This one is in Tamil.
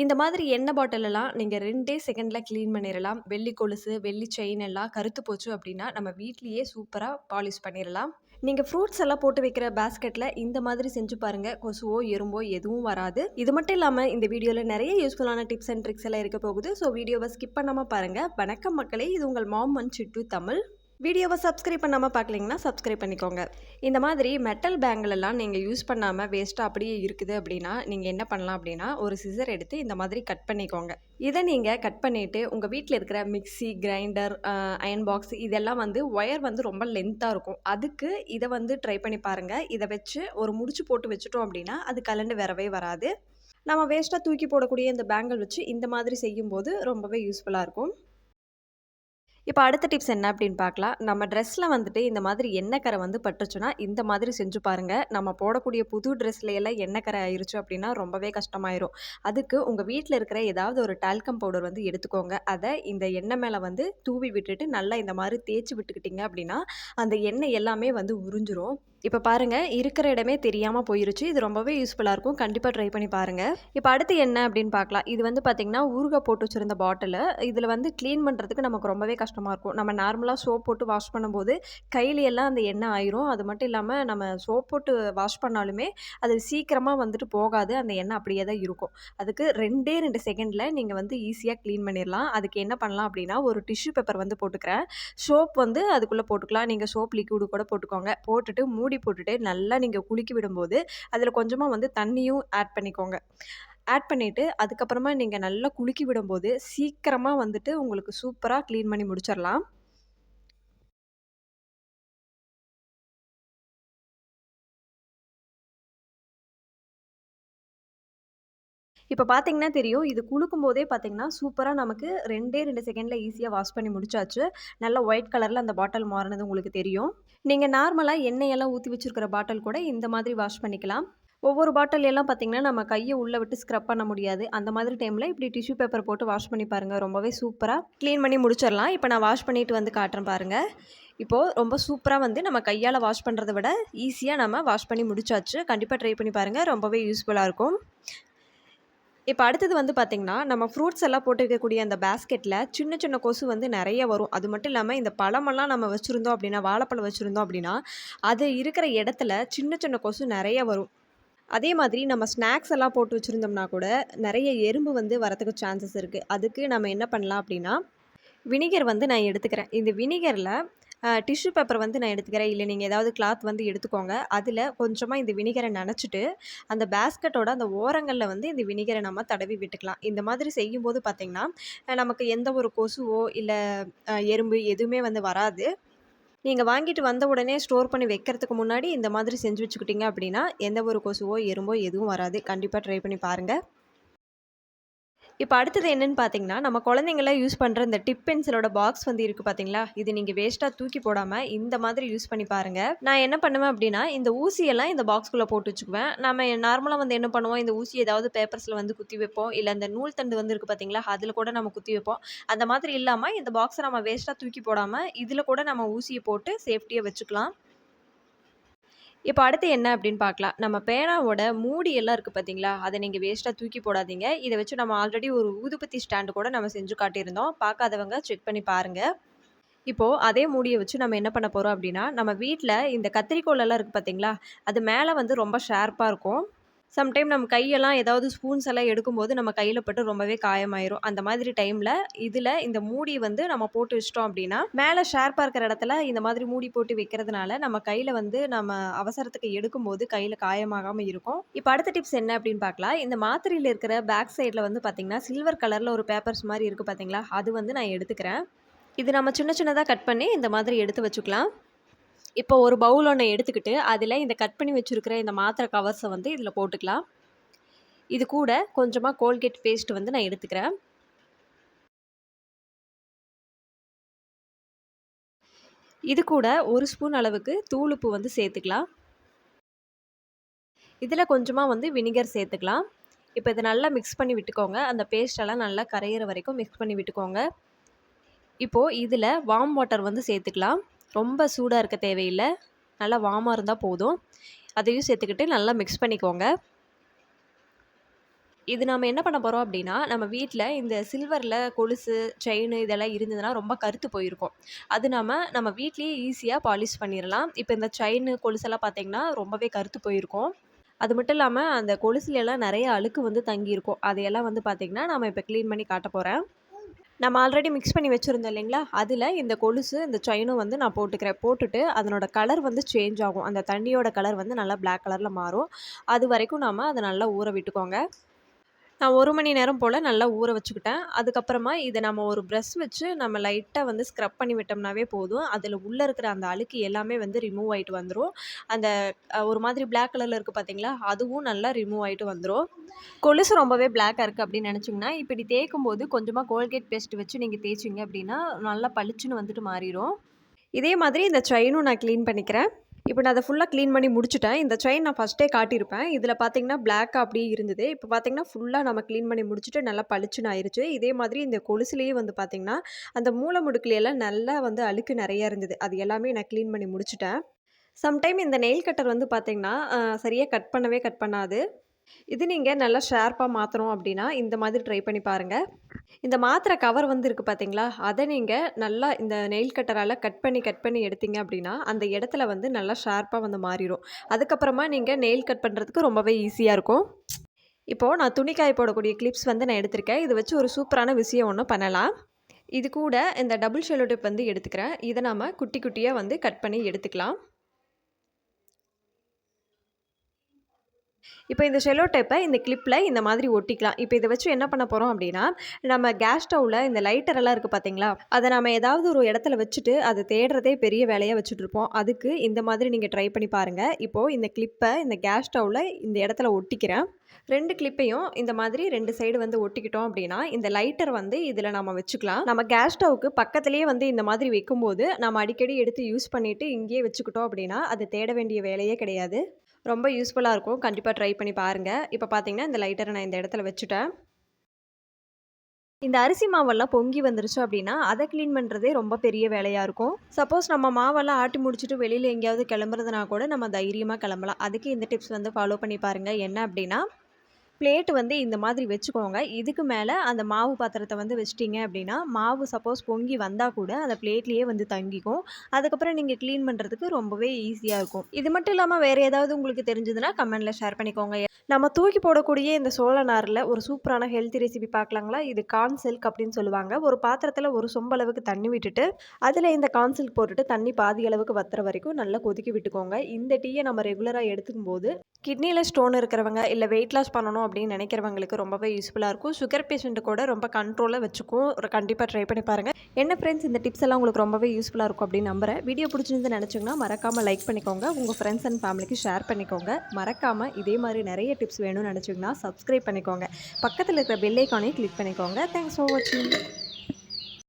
இந்த மாதிரி எண்ணெய் பாட்டிலெல்லாம் நீங்கள் ரெண்டே செகண்டில் க்ளீன் பண்ணிடலாம் வெள்ளி கொலுசு, வெள்ளி செயின் எல்லாம் கருத்து போச்சு அப்படின்னா நம்ம வீட்லேயே சூப்பராக பாலிஷ் பண்ணிடலாம் நீங்கள் ஃப்ரூட்ஸ் எல்லாம் போட்டு வைக்கிற பேஸ்கெட்டில் இந்த மாதிரி செஞ்சு பாருங்கள் கொசுவோ, எறும்போ எதுவும் வராது. இது மட்டும் இல்லாமல் இந்த வீடியோவில் நிறைய யூஸ்ஃபுல்லான டிப்ஸ் அண்ட் ட்ரிக்ஸ் எல்லாம் இருக்க போகுது. ஸோ வீடியோவ ஸ்கிப் பண்ணாமல் பாருங்கள் வணக்கம் மக்களே! இது உங்கள் மாம் அண்ட் சிட்டு தமிழ். வீடியோவை சப்ஸ்கிரைப் பண்ணாமல் பார்க்கலீங்கன்னா, சப்ஸ்கிரைப் பண்ணிக்கோங்க. இந்த மாதிரி மெட்டல் பேங்கிலெல்லாம் நீங்கள் யூஸ் பண்ணாமல் வேஸ்ட்டாக அப்படியே இருக்குது அப்படின்னா நீங்கள் என்ன பண்ணலாம் அப்படின்னா ஒரு சிசர் எடுத்து இந்த மாதிரி கட் பண்ணிக்கோங்க. இதை நீங்கள் கட் பண்ணிவிட்டு உங்கள் வீட்டில் இருக்கிற மிக்ஸி, கிரைண்டர், அயன் பாக்ஸ் இதெல்லாம் வந்து ஒயர் வந்து ரொம்ப லென்த்தாக இருக்கும். அதுக்கு இதை வந்து ட்ரை பண்ணி பாருங்கள் இதை வச்சு ஒரு முடிச்சு போட்டு வச்சுட்டோம் அப்படின்னா அது கழண்டு வரவே வராது. நம்ம வேஸ்ட்டாக தூக்கி போடக்கூடிய இந்த பேங்கிள் வச்சு இந்த மாதிரி செய்யும்போது ரொம்பவே யூஸ்ஃபுல்லாக இருக்கும். இப்போ அடுத்த டிப்ஸ் என்ன அப்படின்னு பார்க்கலாம். நம்ம ட்ரெஸ்ஸில் வந்துட்டு இந்த மாதிரி எண்ணெய் கரை வந்து பட்டுச்சுன்னா, இந்த மாதிரி செஞ்சு பாருங்கள் நம்ம போடக்கூடிய புது ட்ரெஸ்ல எல்லாம் எண்ணெய் கறை ஆயிருச்சு ரொம்பவே கஷ்டமாயிரும். அதுக்கு உங்கள் வீட்டில் இருக்கிற ஏதாவது ஒரு டால்கம் பவுடர் வந்து எடுத்துக்கோங்க. அதை இந்த எண்ணெய் மேலே வந்து தூவி விட்டுட்டு, நல்லா இந்த மாதிரி தேய்ச்சி விட்டுக்கிட்டிங்க அப்படின்னா அந்த எண்ணெய் எல்லாமே வந்து உறிஞ்சிரும். இப்போ பாருங்கள் இருக்கிற இடமே தெரியாமல் போயிருச்சு. இது ரொம்பவே யூஸ்ஃபுல்லாக இருக்கும். கண்டிப்பாக ட்ரை பண்ணி பாருங்கள் இப்போ அடுத்து என்ன அப்படின்னு பார்க்கலாம். இது வந்து பார்த்திங்கன்னா ஊறுகாய் போட்டு வச்சிருந்த பாட்டிலு. இதில் வந்து க்ளீன் பண்ணுறதுக்கு நமக்கு ரொம்பவே கஷ்டமாக இருக்கும். நம்ம நார்மலாக சோப் போட்டு வாஷ் பண்ணும்போது, கையில எல்லாம் அந்த எண்ணெய் ஆயிரும். அது மட்டும் இல்லாமல் நம்ம சோப் போட்டு வாஷ் பண்ணாலுமே, அது சீக்கிரமாக வந்துட்டு போகாது. அந்த எண்ணெய் அப்படியே தான் இருக்கும். அதுக்கு ரெண்டே ரெண்டு செகண்டில் நீங்கள் வந்து ஈஸியாக க்ளீன் பண்ணிடலாம் அதுக்கு என்ன பண்ணலாம் அப்படின்னா ஒரு டிஷ்யூ பேப்பர் வந்து போட்டுக்கிறேன். சோப் வந்து அதுக்குள்ளே போட்டுக்கலாம். நீங்கள் சோப் லிக்விடு கூட போட்டுக்கோங்க. போட்டுட்டு மூடி போட்டுட்டு நல்லா நீங்கள் குலுக்கி விடும்போது, அதில் கொஞ்சமாக வந்து தண்ணியும் ஆட் பண்ணிக்கோங்க. ஆட் பண்ணிவிட்டு அதுக்கப்புறமா நீங்கள் நல்லா குலுக்கி விடும்போது, சீக்கிரமாக வந்துட்டு உங்களுக்கு சூப்பராக க்ளீன் பண்ணி முடிச்சிடலாம் இப்போ பார்த்தீங்கன்னா தெரியும். இது குலுக்கும்போதே பார்த்தீங்கன்னா, சூப்பராக நமக்கு ரெண்டே ரெண்டு செகண்டில் ஈஸியாக வாஷ் பண்ணி முடிச்சாச்சு. நல்லா ஒயிட் கலரில் அந்த பாட்டில் மாறுனது உங்களுக்கு தெரியும். நீங்கள் நார்மலாக எண்ணெயெல்லாம் ஊற்றி வச்சுருக்கிற பாட்டில் கூட இந்த மாதிரி வாஷ் பண்ணிக்கலாம். ஒவ்வொரு பாட்டில் எல்லாம் பார்த்தீங்கன்னா, நம்ம கையை உள்ளே விட்டு ஸ்க்ரப் பண்ண முடியாது. அந்த மாதிரி டைமில் இப்படி டிஷ்யூ பேப்பர் போட்டு வாஷ் பண்ணி பாருங்கள் ரொம்பவே சூப்பராக க்ளீன் பண்ணி முடிச்சிடலாம் இப்போ நான் வாஷ் பண்ணிட்டு வந்து காட்டுறேன் பாருங்க. இப்போது ரொம்ப சூப்பராக வந்து நம்ம கையால் வாஷ் பண்ணுறத விட, ஈஸியாக நம்ம வாஷ் பண்ணி முடிச்சாச்சு. கண்டிப்பாக ட்ரை பண்ணி பாருங்கள் ரொம்பவே யூஸ்ஃபுல்லாக இருக்கும். இப்போ அடுத்தது வந்து பார்த்தீங்கன்னா, நம்ம ஃப்ரூட்ஸ் எல்லாம் போட்டு வைக்கக்கூடிய அந்த பேஸ்கெட்டில் சின்ன சின்ன கொசு வந்து நிறைய வரும். அது மட்டும் இல்லாமல் இந்த பழமெல்லாம் நம்ம வச்சுருந்தோம் அப்படின்னா வாழைப்பழம் வச்சுருந்தோம் அப்படின்னா அது இருக்கிற இடத்துல சின்ன சின்ன கொசு நிறைய வரும். அதே மாதிரி நம்ம ஸ்நாக்ஸ் எல்லாம் போட்டு வச்சுருந்தோம்னா கூட, நிறைய எறும்பு வந்து வரத்துக்கு சான்சஸ் இருக்குது அதுக்கு நம்ம என்ன பண்ணலாம் அப்படின்னா வினிகர் வந்து நான் எடுத்துக்கிறேன். இந்த வினிகரில் டிஷ்யூ பேப்பர் வந்து நான் எடுத்துக்கிறேன். இல்லை நீங்கள் ஏதாவது கிளாத் வந்து எடுத்துக்கோங்க. அதில் கொஞ்சமாக இந்த வினிகரை நினச்சிட்டு அந்த பேஸ்கட்டோட அந்த ஓரங்களில் வந்து இந்த வினிகரை நம்ம தடவி விட்டுக்கலாம். இந்த மாதிரி செய்யும்போது பார்த்திங்கன்னா நமக்கு எந்த ஒரு கொசுவோ, இல்லை எறும்பு எதுவுமே வந்து வராது. நீங்கள் வாங்கிட்டு வந்த உடனே ஸ்டோர் பண்ணி வைக்கிறதுக்கு முன்னாடி இந்த மாதிரி செஞ்சு வச்சுக்கிட்டிங்க அப்படின்னா எந்த ஒரு கொசுவோ, எறும்போ எதுவும் வராது. கண்டிப்பாக ட்ரை பண்ணி பாருங்கள் இப்போ அடுத்தது என்னன்னு பார்த்தீங்கன்னா, நம்ம குழந்தைங்களாம் யூஸ் பண்ணுற இந்த டிப் பென்சிலோட பாக்ஸ் வந்து இருக்கு பார்த்தீங்களா? இது நீங்கள் வேஸ்ட்டாக தூக்கி போடாமல் இந்த மாதிரி யூஸ் பண்ணி பாருங்க. நான் என்ன பண்ணுவேன் அப்படின்னா இந்த ஊசியெல்லாம் இந்த பாக்ஸ்குள்ளே போட்டு வச்சுக்குவேன். நம்ம நார்மலாக வந்து என்ன பண்ணுவோம், இந்த ஊசி ஏதாவது பேப்பர்ஸில் வந்து குத்தி வைப்போம். இல்லை இந்த நூல் தண்டு வந்து இருக்கு பார்த்தீங்களா? அதில் கூட நம்ம குத்தி வைப்போம். அந்த மாதிரி இல்லாமல் இந்த பாக்ஸை நம்ம வேஸ்ட்டாக தூக்கி போடாமல் இதில் கூட நம்ம ஊசியை போட்டு சேஃப்டியாக வச்சுக்கலாம். இப்போ அடுத்து என்ன அப்படின்னு பார்க்கலாம். நம்ம பேனாவோட மூடி எல்லாம் இருக்குது பார்த்தீங்களா? அதை நீங்கள் வேஸ்ட்டாக தூக்கி போடாதீங்க. இதை வச்சு நம்ம ஆல்ரெடி ஒரு ஊதுபத்தி ஸ்டாண்டு கூட நம்ம செஞ்சு காட்டியிருந்தோம். பார்க்காதவங்க செக் பண்ணி பாருங்கள் இப்போது அதே மூடியை வச்சு நம்ம என்ன பண்ண போகிறோம் அப்படின்னா நம்ம வீட்டில் இந்த கத்திரிக்கோள் எல்லாம் இருக்குது பார்த்தீங்களா? அது மேலே வந்து ரொம்ப ஷார்ப்பாக இருக்கும். சம்டைம் நம்ம கையெல்லாம் ஏதாவது ஸ்பூன்ஸ் எல்லாம் எடுக்கும்போது நம்ம கையில பட்டு ரொம்பவே காயமாயிரும். அந்த மாதிரி டைம்ல இதுல இந்த மூடி வந்து நம்ம போட்டு வச்சுட்டோம் அப்படின்னா மேலே ஷார்ப்பாக இருக்கிற இடத்துல இந்த மாதிரி மூடி போட்டு வைக்கிறதுனால, நம்ம கையில வந்து நம்ம அவசரத்துக்கு எடுக்கும்போது கையில காயமாகாம இருக்கும். இப்போ அடுத்த டிப்ஸ் என்ன அப்படின்னு பார்க்கலாம். இந்த மாத்திரையில் இருக்கிற பேக் சைடில் வந்து பார்த்தீங்கன்னா, சில்வர் கலரில் ஒரு பேப்பர்ஸ் மாதிரி இருக்குது பார்த்தீங்களா? அது வந்து நான் எடுத்துக்கிறேன். இது நம்ம சின்ன சின்னதாக கட் பண்ணி இந்த மாதிரி எடுத்து வச்சுக்கலாம். இப்போ ஒரு பவுல் ஒன்று எடுத்துக்கிட்டு, அதில் இந்த கட் பண்ணி வச்சுருக்கிற இந்த மாத்திரை கவர்ஸை வந்து இதில் போட்டுக்கலாம். இது கூட கொஞ்சமாக கோல்கேட் பேஸ்ட் வந்து நான் எடுத்துக்கிறேன். இது கூட ஒரு ஸ்பூன் அளவுக்கு தூளுப்பு வந்து சேர்த்துக்கலாம். இதில் கொஞ்சமாக வந்து வினிகர் சேர்த்துக்கலாம். இப்போ இதை நல்லா மிக்ஸ் பண்ணி விட்டுக்கோங்க. அந்த பேஸ்ட்டெல்லாம் நல்லா கரையிற வரைக்கும் மிக்ஸ் பண்ணி விட்டுக்கோங்க. இப்போது இதில் வார்ம் வாட்டர் வந்து சேர்த்துக்கலாம். ரொம்ப சூடாக இருக்க தேவையில்லை நல்லா வாமாக இருந்தால் போதும். அதையும் சேர்த்துக்கிட்டு நல்லா மிக்ஸ் பண்ணிக்கோங்க. இது நம்ம என்ன பண்ண போகிறோம் அப்படின்னா, நம்ம வீட்டில் இந்த சில்வரில் கொலுசு, செயினு இதெல்லாம் இருந்ததுன்னா ரொம்ப கருத்து போயிருக்கும். அது நாம நம்ம வீட்லேயே ஈஸியாக பாலிஷ் பண்ணிடலாம் இப்போ இந்த செயினு, கொலுசெல்லாம் பார்த்திங்கன்னா ரொம்பவே கருத்து போயிருக்கும். அது மட்டும் இல்லாமல் அந்த கொலுசுலலாம் நிறைய அழுக்கு வந்து தங்கியிருக்கும். அதையெல்லாம் வந்து பார்த்திங்கன்னா நம்ம இப்போ க்ளீன் பண்ணி காட்டப் போகிறேன் நம்ம ஆல்ரெடி மிக்ஸ் பண்ணி வச்சுருந்தோம் இல்லைங்களா? அதில் இந்த கொலுசு, இந்த செயினும் வந்து நான் போட்டுக்கிறேன். போட்டுட்டு அதனோட கலர் வந்து சேஞ்ச் ஆகும். அந்த தண்ணியோட கலர் வந்து நல்லா பிளாக் கலரில் மாறும். அது வரைக்கும் நாம் அதை நல்லா ஊற விட்டுக்கோங்க. நான் ஒரு மணி நேரம் போல் நல்லா ஊற வச்சுக்கிட்டேன். அதுக்கப்புறமா இதை நம்ம ஒரு ப்ரெஷ் வச்சு நம்ம லைட்டாக வந்து ஸ்க்ரப் பண்ணி விட்டோம்னாவே போதும். அதில் உள்ள இருக்கிற அந்த அழுக்கு எல்லாமே வந்து ரிமூவ் ஆகிட்டு வந்துடும் அந்த ஒரு மாதிரி பிளாக் கலரில் இருக்குது பார்த்தீங்களா? அதுவும் நல்லா ரிமூவ் ஆகிட்டு வந்துடும் கொலுசு ரொம்பவே பிளாக்காக இருக்குது அப்படின்னு நினச்சிங்கன்னா இப்படி தேய்க்கும்போது கொஞ்சமாக கோல்கேட் பேஸ்ட் வச்சு நீங்கள் தேய்ச்சிங்க அப்படின்னா, நல்லா பளிச்சுன்னு வந்துட்டு மாறிடும் இதே மாதிரி இந்த செயினும் நான் க்ளீன் பண்ணிக்கிறேன். இப்போ நான் அதை ஃபுல்லாக க்ளீன் பண்ணி முடிச்சுட்டேன். இந்த செயின் நான் ஃபஸ்ட்டே காட்டியிருப்பேன். இதில் பார்த்தீங்கன்னா, பிளாக் அப்படியே இருந்தது. இப்போ பார்த்தீங்கன்னா, ஃபுல்லாக நம்ம க்ளீன் பண்ணி முடிச்சுட்டு நல்லா பளிச்சுன்னு ஆயிடுச்சு இதே மாதிரி இந்த கொலுசுலேயே வந்து பார்த்தீங்கன்னா, அந்த மூளை முடுக்கிலையெல்லாம் நல்லா வந்து அழுக்கு நிறையா இருந்தது. அது எல்லாமே நான் க்ளீன் பண்ணி முடிச்சுட்டேன். சம்டைம் இந்த நெயில் கட்டர் வந்து பார்த்தீங்கன்னா, சரியாக கட் பண்ணவே கட் பண்ணாது. இது நீங்கள் நல்லா ஷார்ப்பாக மாற்றணும் அப்படின்னா, இந்த மாதிரி ட்ரை பண்ணி பாருங்கள் இந்த மாத்திரை கவர் வந்துருக்கு பார்த்தீங்களா? அதை நீங்கள் நல்லா இந்த நெயில் கட்டரால் கட் பண்ணி, கட் பண்ணி எடுத்தீங்க அப்படின்னா, அந்த இடத்துல வந்து நல்லா ஷார்ப்பாக வந்து மாறிடும் அதுக்கப்புறமா நீங்கள் நெயில் கட் பண்ணுறதுக்கு ரொம்பவே ஈஸியாக இருக்கும். இப்போது நான் துணிக்காய் போடக்கூடிய கிளிப்ஸ் வந்து நான் எடுத்திருக்கேன். இதை வச்சு ஒரு சூப்பரான விஷயம் ஒன்று பண்ணலாம். இது கூட இந்த டபுள் செல்லோ டேப் வந்து எடுத்துக்கிறேன். இதை நாம குட்டி குட்டியாக வந்து கட் பண்ணி எடுத்துக்கலாம். இப்போ இந்த செல்லோ டேப்பை இந்த கிளிப்பில் இந்த மாதிரி ஒட்டிக்கலாம். இப்போ இதை வச்சு என்ன பண்ண போகிறோம் அப்படின்னா, நம்ம கேஸ் ஸ்டவ்வில் இந்த லைட்டர் எல்லாம் பார்த்தீங்களா? அதை நம்ம ஏதாவது ஒரு இடத்துல வச்சுட்டு அதை தேடுறதே பெரிய வேலையாக வச்சுட்ருப்போம் அதுக்கு இந்த மாதிரி நீங்கள் ட்ரை பண்ணி பாருங்கள் இப்போது இந்த கிளிப்பை இந்த கேஸ் ஸ்டவ்வில் இந்த இடத்துல ஒட்டிக்கிறேன். ரெண்டு கிளிப்பையும் இந்த மாதிரி ரெண்டு சைடு வந்து ஒட்டிக்கிட்டோம் அப்படின்னா, இந்த லைட்டர் வந்து இதில் நம்ம வச்சுக்கலாம். நம்ம கேஸ் ஸ்டவ்வுக்கு பக்கத்திலேயே வந்து இந்த மாதிரி வைக்கும்போது, நம்ம அடிக்கடி எடுத்து யூஸ் பண்ணிவிட்டு இங்கேயே வச்சுக்கிட்டோம் அப்படின்னா, அது தேட வேண்டிய வேலையே கிடையாது. ரொம்ப யூஸ்ஃபுல்லாக இருக்கும். கண்டிப்பாக ட்ரை பண்ணி பாருங்கள் இப்போ பார்த்தீங்கன்னா, இந்த லைட்டரை நான் இந்த இடத்துல வச்சுட்டேன். இந்த அரிசி மாவெல்லாம் பொங்கி வந்துருச்சு அப்படின்னா, அதை க்ளீன் பண்ணுறதே ரொம்ப பெரிய வேலையாக இருக்கும். சப்போஸ் நம்ம மாவெல்லாம் ஆட்டி முடிச்சுட்டு வெளியில் எங்கேயாவது கிளம்புறதுனா கூட நம்ம தைரியமாக கிளம்பலாம். அதுக்கு இந்த டிப்ஸ் வந்து ஃபாலோ பண்ணி பாருங்கள் என்ன அப்படின்னா, பிளேட் வந்து இந்த மாதிரி வச்சுக்கோங்க. இதுக்கு மேலே அந்த மாவு பாத்திரத்தை வந்து வச்சிட்டிங்க அப்படின்னா, மாவு சப்போஸ் பொங்கி வந்தால் கூட அந்த பிளேட்லேயே வந்து தங்கிக்கும். அதுக்கப்புறம் நீங்கள் க்ளீன் பண்ணுறதுக்கு ரொம்பவே ஈஸியாக இருக்கும். இது மட்டும் இல்லாமல் வேறு ஏதாவது உங்களுக்கு தெரிஞ்சதுன்னா கமெண்ட்டில் ஷேர் பண்ணிக்கோங்க. நம்ம தூக்கி போடக்கூடிய இந்த சோள நாரில் ஒரு சூப்பரான ஹெல்த்தி ரெசிபி பார்க்கலாங்களா? இது கான் சில்க் அப்படின்னு சொல்லுவாங்க. ஒரு பாத்திரத்தில் ஒரு சொம்பளவுக்கு தண்ணி விட்டுட்டு, அதில் இந்த கான் சில்க் போட்டுட்டு தண்ணி பாதி அளவுக்கு வத்துற வரைக்கும் நல்லா கொதிக்க விட்டுக்கோங்க. இந்த டீயை நம்ம ரெகுலராக எடுத்துக்கும் போது கிட்னியில் ஸ்டோன் இருக்கிறவங்க, இல்லை வெயிட் லாஸ் பண்ணணும் அப்படின்னு நினைக்கிறவங்களுக்கு ரொம்பவே யூஸ்ஃபுல்லாக இருக்கும். சுகர் பேஷண்ட் கூட ரொம்ப கண்ட்ரோலா வச்சுக்கும். ஒரு ட்ரை பண்ணி பாருங்க. என்ன ஃப்ரெண்ட்ஸ் இந்த டிப்ஸ் எல்லாம் உங்களுக்கு ரொம்பவே யூஸ்ஃபுல்லா இருக்கும் அப்படின்னு நம்புறேன். வீடியோ பிடிச்சிருந்து நினச்சிங்கன்னா மறக்காமல் லைக் பண்ணிக்கோங்க. உங்கள் ஃப்ரெண்ட்ஸ் அண்ட் ஃபேமிலிக்கு ஷேர் பண்ணிக்கோங்க. மறக்காமல் இதே மாதிரி நிறைய டிப்ஸ் வேணும்னு நினச்சிங்கன்னா சப்ஸ்கிரைப் பண்ணிக்கோங்க. பக்கத்தில் இருக்கிற பெல் ஐகானையும் கிளிக் பண்ணிக்கோங்க. தேங்க்ஸ் ஃபார் வாட்சிங்.